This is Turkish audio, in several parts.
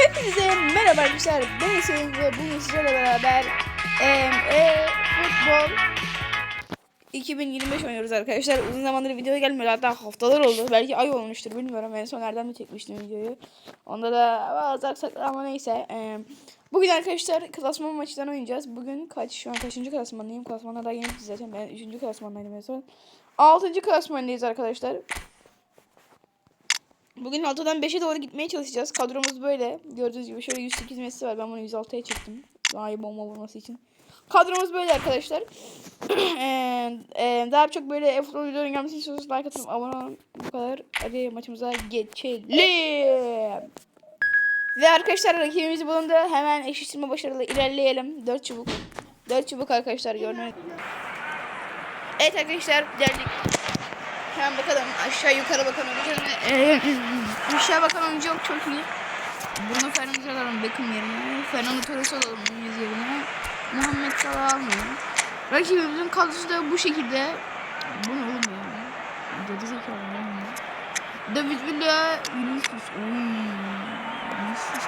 Hepinize merhaba arkadaşlar. Ben Hüseyin ve bugün sizlerle beraber e, futbol 2025 oynuyoruz arkadaşlar. Uzun zamandır video gelmiyor. Hatta haftalar oldu. Belki ay olmuştur bilmiyorum. En son nereden mi çekmiştim videoyu. Onda da bazı aksaklar ama neyse. Em, bugün arkadaşlar klasman maçından oynayacağız. Bugün kaç? Şu an kaçıncı klasmandayım? Klasmanda daha yeni zaten. Ben 3. klasmandaydım en son. 6. klasmandayız arkadaşlar. Bugün 6'dan 5'e doğru gitmeye çalışacağız. Kadromuz böyle. Gördüğünüz gibi şöyle 108 Messi var. Ben bunu 106'ya çektim. Daha iyi bomba vurması için. Kadromuz böyle arkadaşlar. Eee, eee, daha çok böyle e-futbol videoların gelmesini istiyorsanız like atın. Abone olun. Bu kadar. Hadi maçımıza geçelim. Ve arkadaşlar rakibimiz bulundu. Hemen eşleştirme başarılı ilerleyelim. 4 çubuk. 4 çubuk arkadaşlar gördüğünüz. Evet arkadaşlar geldik. Hemen bakalım aşağı yukarı bakan oyuncu. Ee, aşağı bakan oyuncu yok çok iyi. Bruno Fernandes alalım Beckham yerine. Fernando Torres alalım Nunez yerine. Muhammed Salah almayalım. Rakibimizin kadrosu da bu şekilde. Bu ne oğlum ya? Dedi zekalı ne ya? David Villa, Vinicius. Vinicius.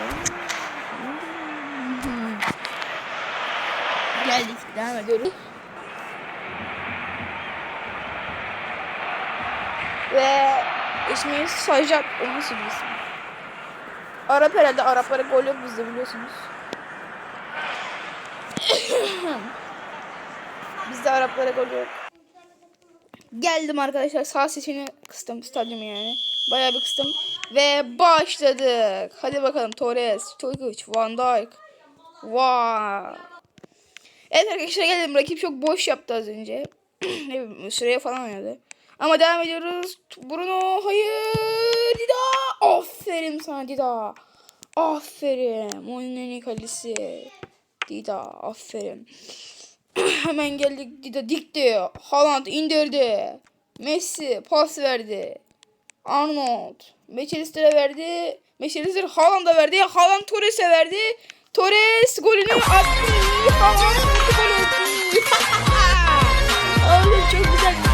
Geldik. Devam ediyoruz. Ve ismi Sajat. O nasıl bir isim? Arap herhalde. Araplara gol yok bizde biliyorsunuz. bizde Araplara gol yok. Geldim arkadaşlar. Sağ sesini kıstım. Stadyumu yani. Bayağı bir kıstım. Ve başladık. Hadi bakalım. Torres, Stojic, Van Dijk. Wow. Evet arkadaşlar geldim. Rakip çok boş yaptı az önce. süreye falan oynadı. Ama devam ediyoruz. Bruno hayır. Dida. Aferin sana Dida. Aferin. Oyunun en iyi kalecisi. Dida aferin. Hemen geldik Dida dikti. Haaland indirdi. Messi pas verdi. Arnold. McAllister'e verdi. McAllister Haaland'a verdi. Haaland Torres'e verdi. Torres golünü attı. Haaland gol attı. Oğlum çok güzel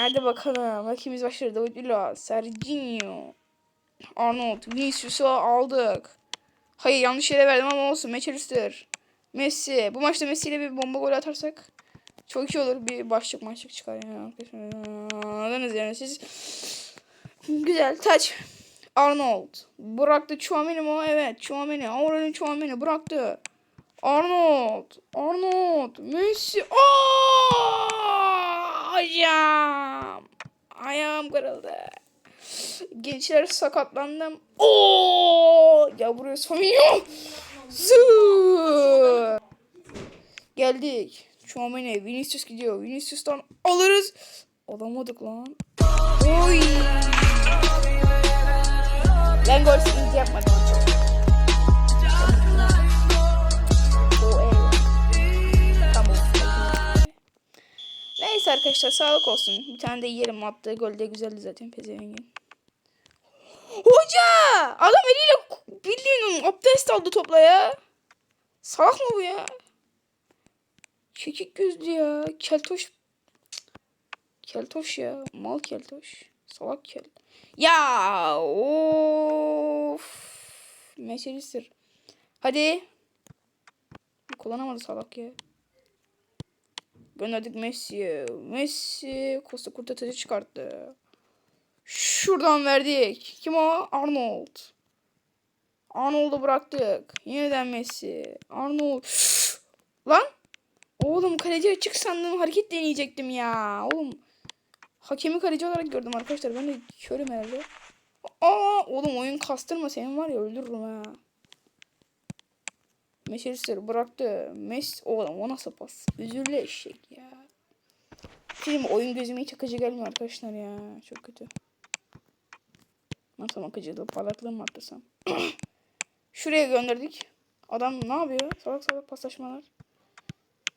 Hadi bakalım. Rakibimiz başladı. David Villa, Serginho, Arnold, Vinicius'u aldık. Hayır yanlış yere verdim ama olsun. McAllister, Messi. Bu maçta Messi ile bir bomba gol atarsak çok iyi olur. Bir başlık maçlık çıkar yani. Anladınız yani siz. Güzel. Taç. Arnold. Bıraktı Chouameni mi? Evet. Chouameni. Aurelien Chouameni bıraktı. Arnold. Arnold. Messi. Aa! Ayağım. Ayağım kırıldı. Gençler sakatlandım. Oo! Ya buraya Saminho. Zı. Geldik. Chouameni. Vinicius gidiyor. Vinicius'tan alırız. Alamadık lan. Oy. Ben gol yapmadım. Neyse arkadaşlar sağlık olsun. Bir tane de yerim attığı gol de güzeldi zaten pezevengin. Hoca! Adam eliyle bildiğin abdest aldı topla ya. Salak mı bu ya? Çekik gözlü ya. Keltoş. Keltoş ya. Mal keltoş. Salak kel. Ya of. Meşelister. Hadi. Kullanamadı salak ya. Gönderdik Messi'ye. Messi Costa Curta çıkarttı. Şuradan verdik. Kim o? Arnold. Arnold'u bıraktık. Yeniden Messi. Arnold. Lan. Oğlum kaleci açık sandım. Hareket deneyecektim ya. Oğlum. Hakemi kaleci olarak gördüm arkadaşlar. Ben de körüm herhalde. Aa oğlum oyun kastırma senin var ya öldürürüm ha. Manchester bıraktı. Messi oğlum o nasıl pas? Üzüldü eşek ya. Film oyun gözüme hiç akıcı gelmiyor arkadaşlar ya. Çok kötü. Nasıl akıcılığı parlaklığı mı arttırsam? Şuraya gönderdik. Adam ne yapıyor? Salak salak paslaşmalar.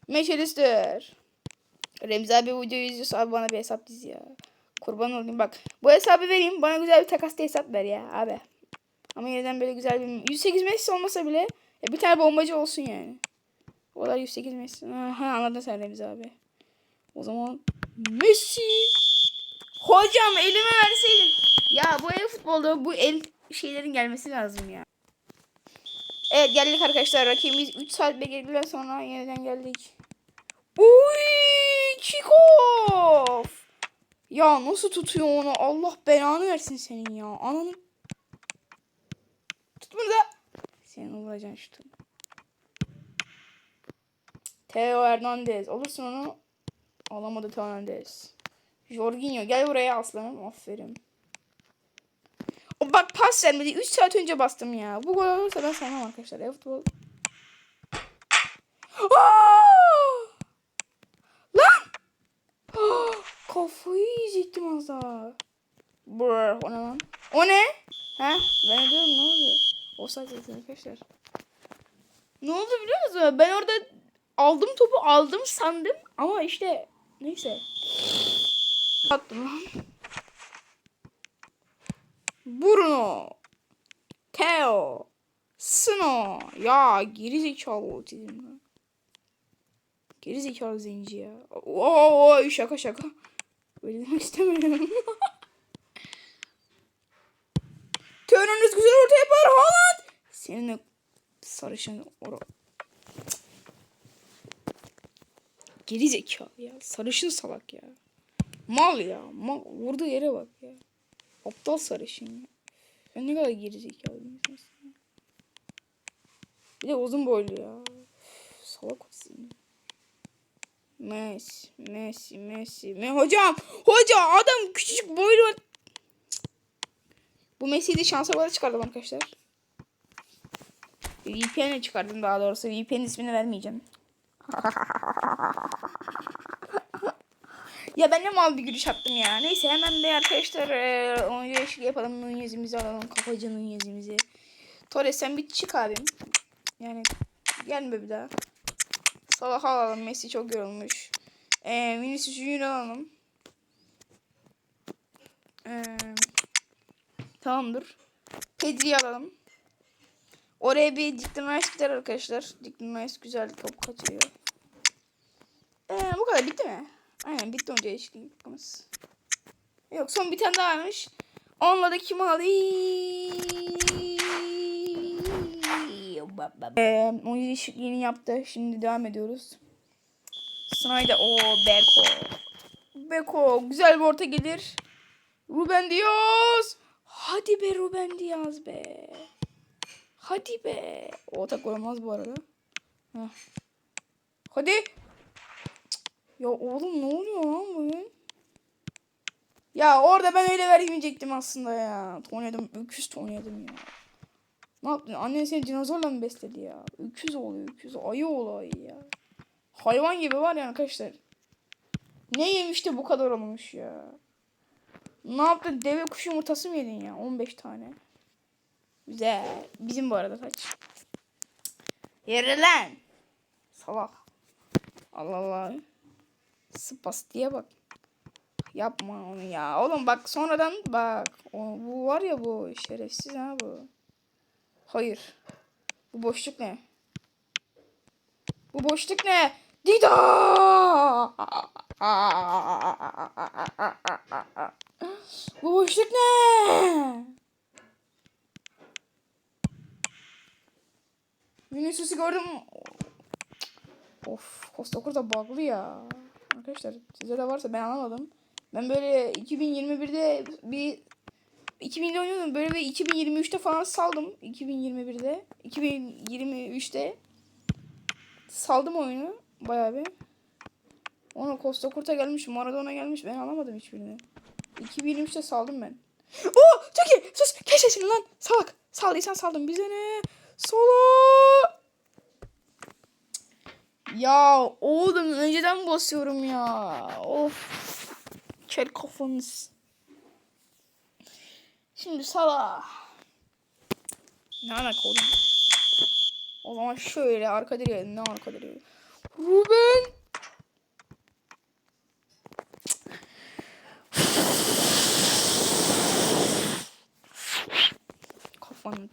Manchester. Remzi abi bu videoyu izliyorsa abi bana bir hesap diz ya. Kurban olayım bak. Bu hesabı vereyim. Bana güzel bir takaslı hesap ver ya abi. Ama yeniden böyle güzel bir 108 Messi olmasa bile ya bir tane bombacı olsun yani. O kadar 108 Messi. Aha anladın sen Remzi abi. O zaman Messi. Hocam elime verseydin. Ya bu el futbolda bu el şeylerin gelmesi lazım ya. Evet geldik arkadaşlar. Rakibimiz 3 saat beklediler sonra yeniden geldik. Uy kickoff. Ya nasıl tutuyor onu? Allah belanı versin senin ya. Ananı. Tut. Senin vuracaksın şutu. Theo Hernandez. Olursun onu. Alamadı Theo Hernandez. Jorginho gel buraya aslanım. Aferin. O bak pas vermedi. 3 saat önce bastım ya. Bu gol olursa ben saymam arkadaşlar. Evet futbol. Lan! Ah, Kafayı yiyecektim az daha. Brr, o ne lan? O ne? Ha? Ben diyorum ne oluyor? O zaten arkadaşlar. Ne oldu biliyor musun? Ben orada aldım topu aldım sandım ama işte neyse. Attım lan. Bruno. Theo. Sno. Ya geri zekalı otizm lan. Geri zekalı zenci ya. Oo, oo, şaka şaka. Öyle demek istemiyorum. Törnünüz güzel orta yapar Haaland. Seninle sarışın ora. Geri zekalı ya. Sarışın salak ya. Mal ya. Mal. Vurduğu yere bak ya. Aptal sarışın ya. Sen ne kadar geri zekalı bir de uzun boylu ya. Salak olsun. Messi, Messi, Messi. Me hocam, hoca adam küçücük boylu var. Bu Messi'yi de şansa bana çıkardım arkadaşlar. VPN'e çıkardım daha doğrusu. VPN ismini vermeyeceğim. ya ben ne mal bir giriş attım ya. Neyse hemen de arkadaşlar e, oyuncu değişikliği yapalım. Nunyezimizi alalım. Kafacı Nunyezimizi. Torres sen bir çık abim. Yani gelme bir daha. Salah alalım. Messi çok yorulmuş. Ee, Vinicius Junior alalım. Ee, tamamdır. Pedri'yi alalım. Oraya bir Rice gider arkadaşlar. Rice güzel top kaçırıyor. Ee, bu kadar bitti mi? Aynen bitti önce ilişkimiz. Yok son bir tane daha varmış. Onunla da kim alayım? Ee, o değişikliğini yaptı. Şimdi devam ediyoruz. Snyder. o Beko. Beko. Güzel bir orta gelir. Ruben Diaz. Hadi be Ruben Diaz be. Hadi be. O atak olmaz bu arada. Heh. Hadi. Ya oğlum ne oluyor lan bugün? Ya orada ben öyle vermeyecektim aslında ya. Tonyadım. Öküz tonyadım ya. Ne yaptın? Annen seni dinozorla mı besledi ya? Öküz oluyor öküz. Ayı oğlu ayı ya. Hayvan gibi var ya arkadaşlar. Ne yemişti bu kadar olmuş ya. Ne yaptın? Deve kuşu yumurtası mı yedin ya? 15 tane. Güzel. Bizim bu arada saç. Yere lan. Salak. Allah Allah. Spas diye bak. Yapma onu ya. Oğlum bak sonradan bak. O, bu var ya bu şerefsiz ha bu. Hayır. Bu boşluk ne? Bu boşluk ne? Dida! Bu boşluk ne? Vinicius'u gördüm. Of, Costa Curta bug'lı ya. Arkadaşlar size de varsa ben anlamadım. Ben böyle 2021'de bir 2000'de oynuyordum. Böyle bir 2023'te falan saldım. 2021'de. 2023'te saldım oyunu. Bayağı bir. Ona Costa Curta gelmiş. Maradona gelmiş. Ben anlamadım hiçbirini. 2023'te saldım ben. Oo çok iyi. Sus. Kes sesini lan. Salak. Saldıysan saldım. Bize ne? Solo. Ya oğlum önceden basıyorum ya. Of. Kel kafanız. Şimdi sala. Ne alaka oğlum? O zaman şöyle arka direğe ne arka direğe? Ruben. Kafanı.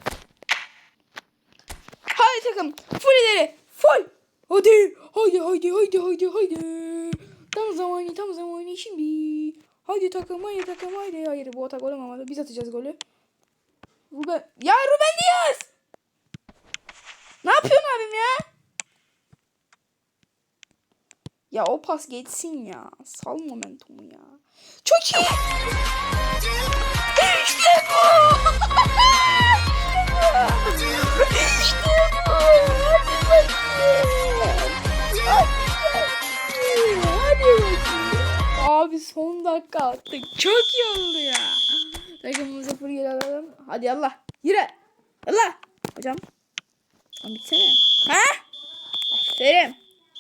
Hadi takım. Full ileri. Full. Hadi. Haydi haydi haydi haydi haydi. Tam zamanı tam zamanı şimdi. Haydi takım haydi takım haydi. Hayır bu atak olamamalı. Biz atacağız golü. Ruben. Ya Ruben Diaz. Ne yapıyorsun abim ya? Ya o pas geçsin ya. Sal momentumu ya. Çok iyi. İşte bu. Abi son dakika attık. Çok iyi oldu ya. Takımımıza fır geri alalım. Hadi Allah. Yürü. Allah. Hocam. Lan bitsene. Ha? Aferin.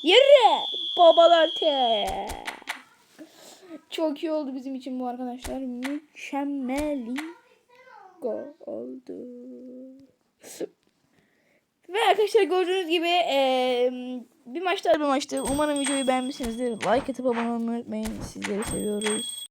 Yürü. Babalar te. Çok iyi oldu bizim için bu arkadaşlar. Mükemmel oldu. Ve arkadaşlar gördüğünüz gibi eee, bir maçta bir maçtı. Umarım videoyu beğenmişsinizdir. Like atıp abone olmayı unutmayın. Sizleri seviyoruz.